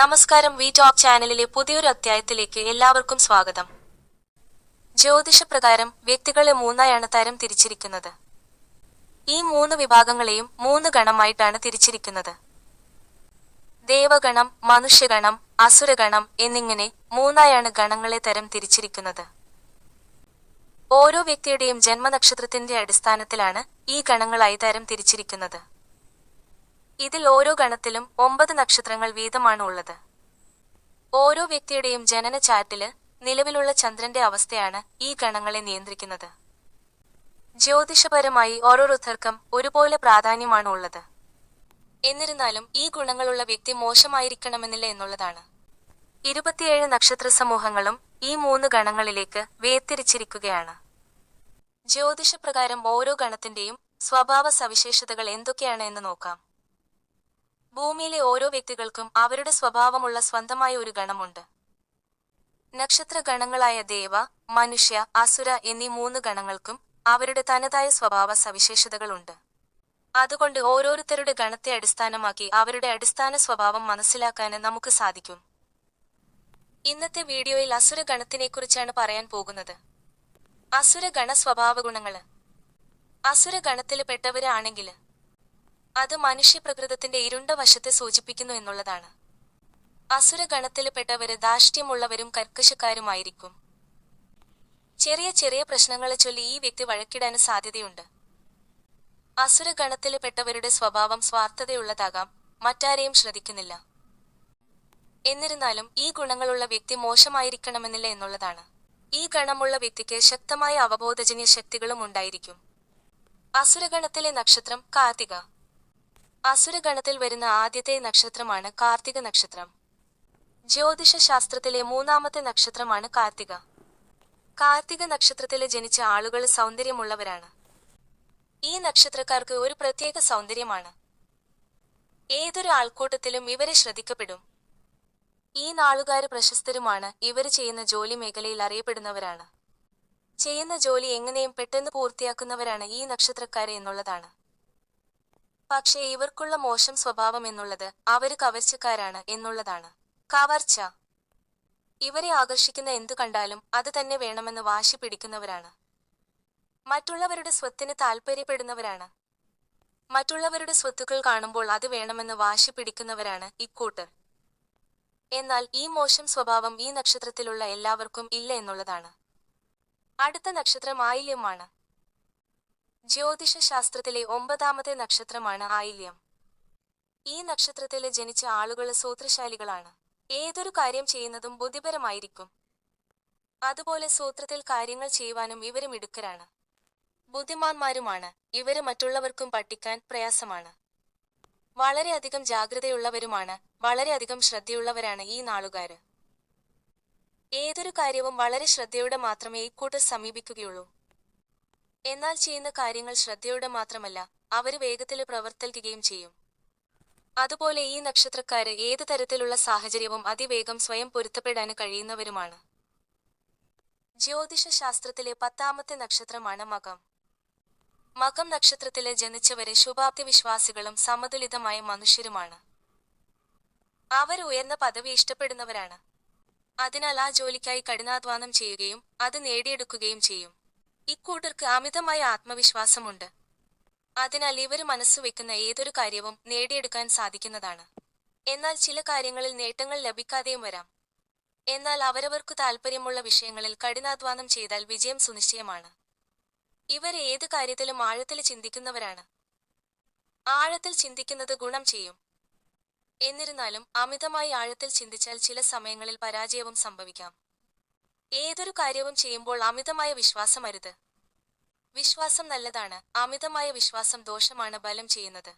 നമസ്കാരം we talk ചാനലിലെ പുതിയൊരു അധ്യായത്തിലേക്ക് എല്ലാവർക്കും സ്വാഗതം. ജ്യോതിഷപ്രകാരം വ്യക്തികളെ മൂന്നായാണ് തരം തിരിച്ചിരിക്കുന്നത്. ഈ മൂന്ന് വിഭാഗങ്ങളെയും മൂന്ന് ഗണമായിട്ടാണ് തിരിച്ചിരിക്കുന്നത്. ദേവഗണം മനുഷ്യഗണം അസുരഗണം എന്നിങ്ങനെ മൂന്നായാണ് ഗണങ്ങളെ തരം തിരിച്ചിരിക്കുന്നത്. ഓരോ വ്യക്തിയുടെയും ജന്മനക്ഷത്രത്തിന്റെ അടിസ്ഥാനത്തിലാണ് ഈ ഗണങ്ങളായി തരം തിരിച്ചിരിക്കുന്നത്. ഇതിൽ ഓരോ ഗണത്തിലും ഒമ്പത് നക്ഷത്രങ്ങൾ വീതമാണ് ഉള്ളത്. ഓരോ വ്യക്തിയുടെയും ജനന ചാറ്റിൽ നിലവിലുള്ള ചന്ദ്രന്റെ അവസ്ഥയാണ് ഈ ഗണങ്ങളെ നിയന്ത്രിക്കുന്നത്. ജ്യോതിഷപരമായി ഓരോരുത്തർക്കും ഒരുപോലെ പ്രാധാന്യമാണ് ഉള്ളത്. എന്നിരുന്നാലും ഈ ഗുണങ്ങളുള്ള വ്യക്തി മോശമായിരിക്കണമെന്നില്ല എന്നുള്ളതാണ്. ഇരുപത്തിയേഴ് നക്ഷത്ര സമൂഹങ്ങളും ഈ മൂന്ന് ഗണങ്ങളിലേക്ക് വേർതിരിച്ചിരിക്കുകയാണ്. ജ്യോതിഷപ്രകാരം ഓരോ ഗണത്തിന്റെയും സ്വഭാവ സവിശേഷതകൾ എന്തൊക്കെയാണ് എന്ന് നോക്കാം. ഭൂമിയിലെ ഓരോ വ്യക്തികൾക്കും അവരുടെ സ്വഭാവമുള്ള സ്വന്തമായ ഒരു ഗണമുണ്ട്. നക്ഷത്ര ഗണങ്ങളായ ദേവ മനുഷ്യ അസുര എന്നീ മൂന്ന് ഗണങ്ങൾക്കും അവരുടെ തനതായ സ്വഭാവ സവിശേഷതകളുണ്ട്. അതുകൊണ്ട് ഓരോരുത്തരുടെ ഗണത്തെ അടിസ്ഥാനമാക്കി അവരുടെ അടിസ്ഥാന സ്വഭാവം മനസ്സിലാക്കാൻ നമുക്ക് സാധിക്കും. ഇന്നത്തെ വീഡിയോയിൽ അസുര ഗണത്തിനെക്കുറിച്ചാണ് പറയാൻ പോകുന്നത്. അസുര ഗണ സ്വഭാവ ഗുണങ്ങൾ. അസുര ഗണത്തിൽ പെട്ടവരാണെങ്കിൽ അത് മനുഷ്യപ്രകൃതത്തിന്റെ ഇരുണ്ട വശത്തെ സൂചിപ്പിക്കുന്നു എന്നുള്ളതാണ്. അസുരഗണത്തിൽപ്പെട്ടവര് ധാർഷ്ട്യമുള്ളവരും കർക്കശക്കാരുമായിരിക്കും. ചെറിയ ചെറിയ പ്രശ്നങ്ങളെ ചൊല്ലി ഈ വ്യക്തി വഴക്കിടാൻ സാധ്യതയുണ്ട്. അസുരഗണത്തിൽപ്പെട്ടവരുടെ സ്വഭാവം സ്വാർത്ഥതയുള്ളതാകാം മറ്റാരെയും ശ്രദ്ധിക്കുന്നില്ല. എന്നിരുന്നാലും ഈ ഗുണങ്ങളുള്ള വ്യക്തി മോശമായിരിക്കണമെന്നില്ല എന്നുള്ളതാണ്. ഈ ഗണമുള്ള വ്യക്തിക്ക് ശക്തമായ അവബോധജന്യ ശക്തികളും ഉണ്ടായിരിക്കും. അസുരഗണത്തിലെ നക്ഷത്രം കാർത്തിക. അസുരഗണത്തിൽ വരുന്ന ആദ്യത്തെ നക്ഷത്രമാണ് കാർത്തിക നക്ഷത്രം. ജ്യോതിഷ ശാസ്ത്രത്തിലെ മൂന്നാമത്തെ നക്ഷത്രമാണ് കാർത്തിക. കാർത്തിക നക്ഷത്രത്തിൽ ജനിച്ച ആളുകൾ സൗന്ദര്യമുള്ളവരാണ്. ഈ നക്ഷത്രക്കാർക്ക് ഒരു പ്രത്യേക സൗന്ദര്യമാണ്. ഏതൊരു ആൾക്കൂട്ടത്തിലും ഇവരെ ശ്രദ്ധിക്കപ്പെടും. ഈ നാളുകാര് പ്രശസ്തരുമാണ്. ഇവർ ചെയ്യുന്ന ജോലി മേഖലയിൽ അറിയപ്പെടുന്നവരാണ്. ചെയ്യുന്ന ജോലി എങ്ങനെയും പെട്ടെന്ന് പൂർത്തിയാക്കുന്നവരാണ് ഈ നക്ഷത്രക്കാരെ എന്നുള്ളതാണ്. പക്ഷേ ഇവർക്കുള്ള മോശം സ്വഭാവം എന്നുള്ളത് അവർ കവർച്ചക്കാരാണ് എന്നുള്ളതാണ്. കവർച്ച. ഇവരെ ആകർഷിക്കുന്ന എന്തു കണ്ടാലും അത് തന്നെ വേണമെന്ന് വാശി പിടിക്കുന്നവരാണ്. മറ്റുള്ളവരുടെ സ്വത്തിന് താൽപ്പര്യപ്പെടുന്നവരാണ് മറ്റുള്ളവരുടെ സ്വത്തുക്കൾ കാണുമ്പോൾ അത് വേണമെന്ന് വാശി പിടിക്കുന്നവരാണ് ഇക്കൂട്ടർ എന്നാൽ ഈ മോശം സ്വഭാവം ഈ നക്ഷത്രത്തിലുള്ള എല്ലാവർക്കും ഇല്ല എന്നുള്ളതാണ്. അടുത്ത നക്ഷത്രം ആയില്യമാണ്. ജ്യോതിഷ ശാസ്ത്രത്തിലെ ഒമ്പതാമത്തെ നക്ഷത്രമാണ് ആയില്യം. ഈ നക്ഷത്രത്തിൽ ജനിച്ച ആളുകൾ സൂത്രശാലികളാണ്. ഏതൊരു കാര്യം ചെയ്യുന്നതും ബുദ്ധിപരമായിരിക്കും. അതുപോലെ സൂത്രത്തിൽ കാര്യങ്ങൾ ചെയ്യുവാനും ഇവരും മിടുക്കരാണ്. ബുദ്ധിമാന്മാരുമാണ്. ഇവർ മറ്റുള്ളവർക്കും പഠിക്കാൻ പ്രയാസമാണ്. വളരെയധികം ജാഗ്രതയുള്ളവരുമാണ്. വളരെയധികം ശ്രദ്ധയുള്ളവരാണ് ഈ നാളുകാര്. ഏതൊരു കാര്യവും വളരെ ശ്രദ്ധയോടെ മാത്രമേ ഇക്കൂട്ടർ സമീപിക്കുകയുള്ളൂ. എന്നാൽ ചെയ്യുന്ന കാര്യങ്ങൾ ശ്രദ്ധയോടെ മാത്രമല്ല അവർ വേഗത്തിൽ പ്രവർത്തിക്കുകയും ചെയ്യും. അതുപോലെ ഈ നക്ഷത്രക്കാര് ഏത് തരത്തിലുള്ള സാഹചര്യവും അതിവേഗം സ്വയം പൊരുത്തപ്പെടാൻ കഴിയുന്നവരുമാണ്. ജ്യോതിഷ ശാസ്ത്രത്തിലെ പത്താമത്തെ നക്ഷത്രമാണ് മകം. മകം നക്ഷത്രത്തിലെ ജനിച്ചവരെ ശുഭാപ്തി വിശ്വാസികളും സമതുലിതമായ മനുഷ്യരുമാണ്. അവർ ഉയർന്ന പദവി ഇഷ്ടപ്പെടുന്നവരാണ്. അതിനാൽ ആ ജോലിക്കായി കഠിനാധ്വാനം ചെയ്യുകയും അത് നേടിയെടുക്കുകയും ചെയ്യും. ഇക്കൂട്ടർക്ക് അമിതമായ ആത്മവിശ്വാസമുണ്ട്. അതിനാൽ ഇവർ മനസ്സുവെക്കുന്ന ഏതൊരു കാര്യവും നേടിയെടുക്കാൻ സാധിക്കുന്നതാണ്. എന്നാൽ ചില കാര്യങ്ങളിൽ നേട്ടങ്ങൾ ലഭിക്കാതെയും വരാം. എന്നാൽ അവരവർക്ക് താൽപ്പര്യമുള്ള വിഷയങ്ങളിൽ കഠിനാധ്വാനം ചെയ്താൽ വിജയം സുനിശ്ചയമാണ്. ഇവർ ഏത് കാര്യത്തിലും ആഴത്തിൽ ചിന്തിക്കുന്നവരാണ്. ആഴത്തിൽ ചിന്തിക്കുന്നത് ഗുണം ചെയ്യും. എന്നിരുന്നാലും അമിതമായി ആഴത്തിൽ ചിന്തിച്ചാൽ ചില സമയങ്ങളിൽ പരാജയവും സംഭവിക്കാം. ഏതൊരു കാര്യവും ചെയ്യുമ്പോൾ അമിതമായ വിശ്വാസം അരുത്. വിശ്വാസം നല്ലതാണ്. അമിതമായ വിശ്വാസം ദോഷമാണ് ബലം ചെയ്യുന്നത്.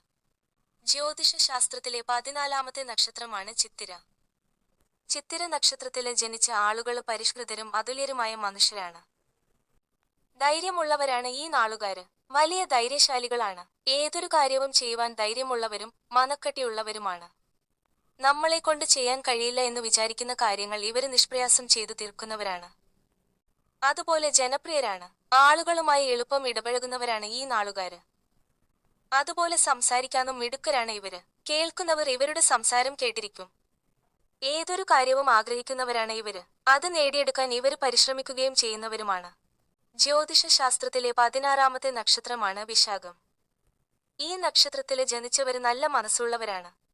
ജ്യോതിഷ ശാസ്ത്രത്തിലെ പതിനാലാമത്തെ നക്ഷത്രമാണ് ചിത്തിര. ചിത്തിര നക്ഷത്രത്തിൽ ജനിച്ച ആളുകൾ പരിഷ്കൃതരും അതുല്യരുമായ മനുഷ്യരാണ്. ധൈര്യമുള്ളവരാണ് ഈ നാളുകാര്. വലിയ ധൈര്യശാലികളാണ്. ഏതൊരു കാര്യവും ചെയ്യുവാൻ ധൈര്യമുള്ളവരും മനക്കട്ടിയുള്ളവരുമാണ്. നമ്മളെ കൊണ്ട് ചെയ്യാൻ കഴിയില്ല എന്ന് വിചാരിക്കുന്ന കാര്യങ്ങൾ ഇവർ നിഷ്പ്രയാസം ചെയ്തു തീർക്കുന്നവരാണ്. അതുപോലെ ജനപ്രിയരാണ്. ആളുകളുമായി എളുപ്പം ഇടപഴകുന്നവരാണ് ഈ നാളുകാര് അതുപോലെ സംസാരിക്കാനും മിടുക്കരാണ് ഇവർ കേൾക്കുന്നവർ ഇവരുടെ സംസാരം കേട്ടിരിക്കും. ഏതൊരു കാര്യവും ആഗ്രഹിക്കുന്നവരാണ് ഇവർ അത് നേടിയെടുക്കാൻ ഇവർ പരിശ്രമിക്കുകയും ചെയ്യുന്നവരുമാണ്. ജ്യോതിഷ ശാസ്ത്രത്തിലെ പതിനാറാമത്തെ നക്ഷത്രമാണ് വിശാഖം. ഈ നക്ഷത്രത്തിൽ ജനിച്ചവർ നല്ല മനസ്സുള്ളവരാണ്.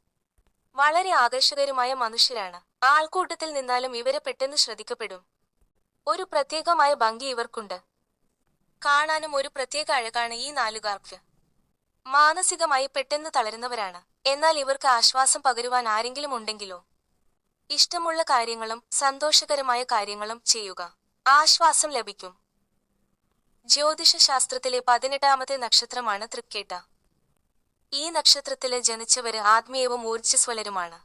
വളരെ ആകർഷകരുമായ മനുഷ്യരാണ്. ആൾക്കൂട്ടത്തിൽ നിന്നാലും ഇവരെ പെട്ടെന്ന് ശ്രദ്ധിക്കപ്പെടും. ഒരു പ്രത്യേകമായ ഭംഗി ഇവർക്കുണ്ട്. കാണാനും ഒരു പ്രത്യേക അഴകാണ് ഈ നാലുകാർക്ക്. മാനസികമായി പെട്ടെന്ന് തളരുന്നവരാണ്. എന്നാൽ ഇവർക്ക് ആശ്വാസം പകരുവാൻ ആരെങ്കിലും ഉണ്ടെങ്കിലോ? ഇഷ്ടമുള്ള കാര്യങ്ങളും സന്തോഷകരമായ കാര്യങ്ങളും ചെയ്യുക. ആശ്വാസം ലഭിക്കും. ജ്യോതിഷ ശാസ്ത്രത്തിലെ പതിനെട്ടാമത്തെ നക്ഷത്രമാണ് തൃക്കേട്ട. ഈ നക്ഷത്രത്തിൽ ജനിച്ചവർ ആത്മീയവും ഊർജസ്വലരുമാണ്.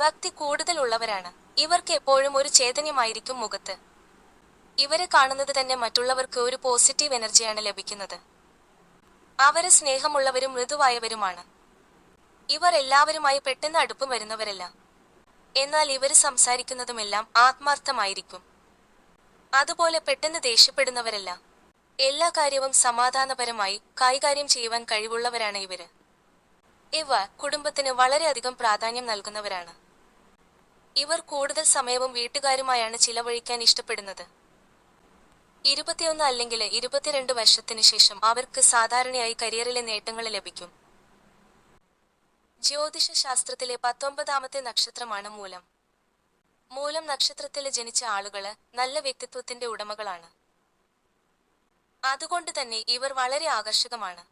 ഭക്തി കൂടുതലുള്ളവരാണ്. ഇവർക്ക് എപ്പോഴും ഒരു ചേതന്യമായിരിക്കും മുഖത്ത്. ഇവരെ കാണുന്നത് തന്നെ മറ്റുള്ളവർക്ക് ഒരു പോസിറ്റീവ് എനർജിയാണ് ലഭിക്കുന്നത്. അവർ സ്നേഹമുള്ളവരും മൃദുവായവരുമാണ്. ഇവർ എല്ലാവരുമായി പെട്ടെന്ന് അടുപ്പം വരുന്നവരല്ല. എന്നാൽ ഇവർ സംസാരിക്കുന്നതുമെല്ലാം ആത്മാർത്ഥമായിരിക്കും. അതുപോലെ പെട്ടെന്ന് ദേഷ്യപ്പെടുന്നവരല്ല. എല്ലാ കാര്യവും സമാധാനപരമായി കൈകാര്യം ചെയ്യുവാൻ കഴിവുള്ളവരാണ് ഇവർ. ഇവ കുടുംബത്തിന് വളരെയധികം പ്രാധാന്യം നൽകുന്നവരാണ്. ഇവർ കൂടുതൽ സമയവും വീട്ടുകാരുമായാണ് ചിലവഴിക്കാൻ ഇഷ്ടപ്പെടുന്നത്. ഇരുപത്തിയൊന്ന് അല്ലെങ്കിൽ ഇരുപത്തിരണ്ട് വർഷത്തിനു ശേഷം അവർക്ക് സാധാരണയായി കരിയറിലെ നേട്ടങ്ങൾ ലഭിക്കും. ജ്യോതിഷ ശാസ്ത്രത്തിലെ പത്തൊമ്പതാമത്തെ നക്ഷത്രമാണ് മൂലം. മൂലം നക്ഷത്രത്തിൽ ജനിച്ച ആളുകൾ നല്ല വ്യക്തിത്വത്തിന്റെ ഉടമകളാണ്. അതുകൊണ്ട് തന്നെ ഇവർ വളരെ ആകർഷകമാണ്.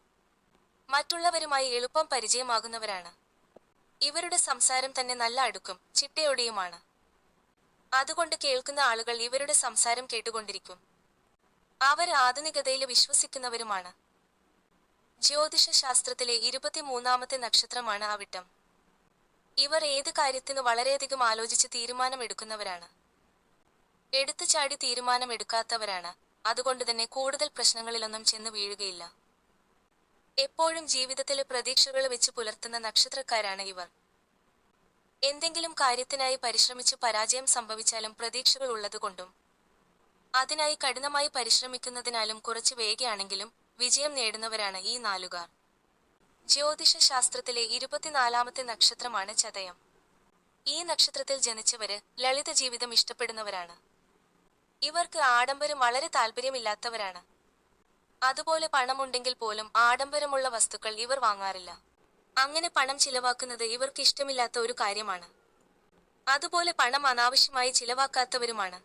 മറ്റുള്ളവരുമായി എളുപ്പം പരിചയമാകുന്നവരാണ്. ഇവരുടെ സംസാരം തന്നെ നല്ല അടുക്കും ചിട്ടയോടെയുമാണ്. അതുകൊണ്ട് കേൾക്കുന്ന ആളുകൾ ഇവരുടെ സംസാരം കേട്ടുകൊണ്ടിരിക്കും. അവർ ആധുനികതയിൽ വിശ്വസിക്കുന്നവരുമാണ്. ജ്യോതിഷ ശാസ്ത്രത്തിലെ ഇരുപത്തിമൂന്നാമത്തെ നക്ഷത്രമാണ് അവിട്ടം ഇവർ ഏത് കാര്യത്തിനു വളരെയധികം ആലോചിച്ച് തീരുമാനമെടുക്കുന്നവരാണ്. എടുത്തുചാടി തീരുമാനമെടുക്കാത്തവരാണ്. അതുകൊണ്ട് തന്നെ കൂടുതൽ പ്രശ്നങ്ങളിലൊന്നും ചെന്ന് വീഴുകയില്ല. എപ്പോഴും ജീവിതത്തിലെ പ്രതീക്ഷകൾ വെച്ച് പുലർത്തുന്ന നക്ഷത്രക്കാരാണ് ഇവർ. എന്തെങ്കിലും കാര്യത്തിനായി പരിശ്രമിച്ച് പരാജയം സംഭവിച്ചാലും പ്രതീക്ഷകൾ ഉള്ളതുകൊണ്ടും അതിനായി കഠിനമായി പരിശ്രമിക്കുന്നതിനാലും കുറച്ച് വേഗയാണെങ്കിലും വിജയം നേടുന്നവരാണ് ഈ നാലുകാർ. ജ്യോതിഷ ശാസ്ത്രത്തിലെ ഇരുപത്തിനാലാമത്തെ നക്ഷത്രമാണ് ചതയം. ഈ നക്ഷത്രത്തിൽ ജനിച്ചവര് ലളിത ജീവിതം ഇഷ്ടപ്പെടുന്നവരാണ്. ഇവർക്ക് ആഡംബരം വളരെ താല്പര്യമില്ലാത്തവരാണ്. അതുപോലെ പണമുണ്ടെങ്കിൽ പോലും ആഡംബരമുള്ള വസ്തുക്കൾ ഇവർ വാങ്ങാറില്ല. അങ്ങനെ പണം ചിലവാക്കുന്നത് ഇവർക്ക് ഇഷ്ടമില്ലാത്ത ഒരു കാര്യമാണ്. അതുപോലെ പണം അനാവശ്യമായി ചിലവാക്കാത്തവരുമാണ്.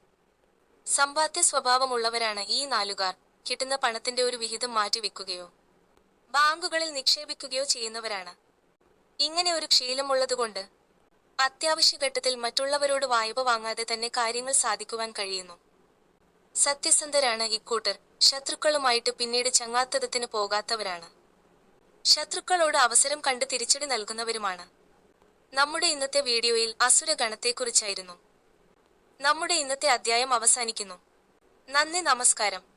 സമ്പാദ്യ സ്വഭാവമുള്ളവരാണ് ഈ നാലുകാർ. കിട്ടുന്ന പണത്തിന്റെ ഒരു വിഹിതം മാറ്റിവെക്കുകയോ ബാങ്കുകളിൽ നിക്ഷേപിക്കുകയോ ചെയ്യുന്നവരാണ്. ഇങ്ങനെ ഒരു ക്ഷീലമുള്ളതുകൊണ്ട് അത്യാവശ്യ ഘട്ടത്തിൽ മറ്റുള്ളവരോട് വായ്പ വാങ്ങാതെ തന്നെ കാര്യങ്ങൾ സാധിക്കുവാൻ കഴിയുന്നു. സത്യസന്ധരാണ് ഇക്കൂട്ടർ. ശത്രുക്കളുമായിട്ട് പിന്നീട് ചങ്ങാത്തതത്തിന് പോകാത്തവരാണ്. ശത്രുക്കളോട് അവസരം കണ്ട് തിരിച്ചടി നൽകുന്നവരുമാണ്. നമ്മുടെ ഇന്നത്തെ വീഡിയോയിൽ അസുരഗണത്തെക്കുറിച്ചായിരുന്നു നമ്മുടെ ഇന്നത്തെ അധ്യായം അവസാനിക്കുന്നു. നന്ദി നമസ്കാരം.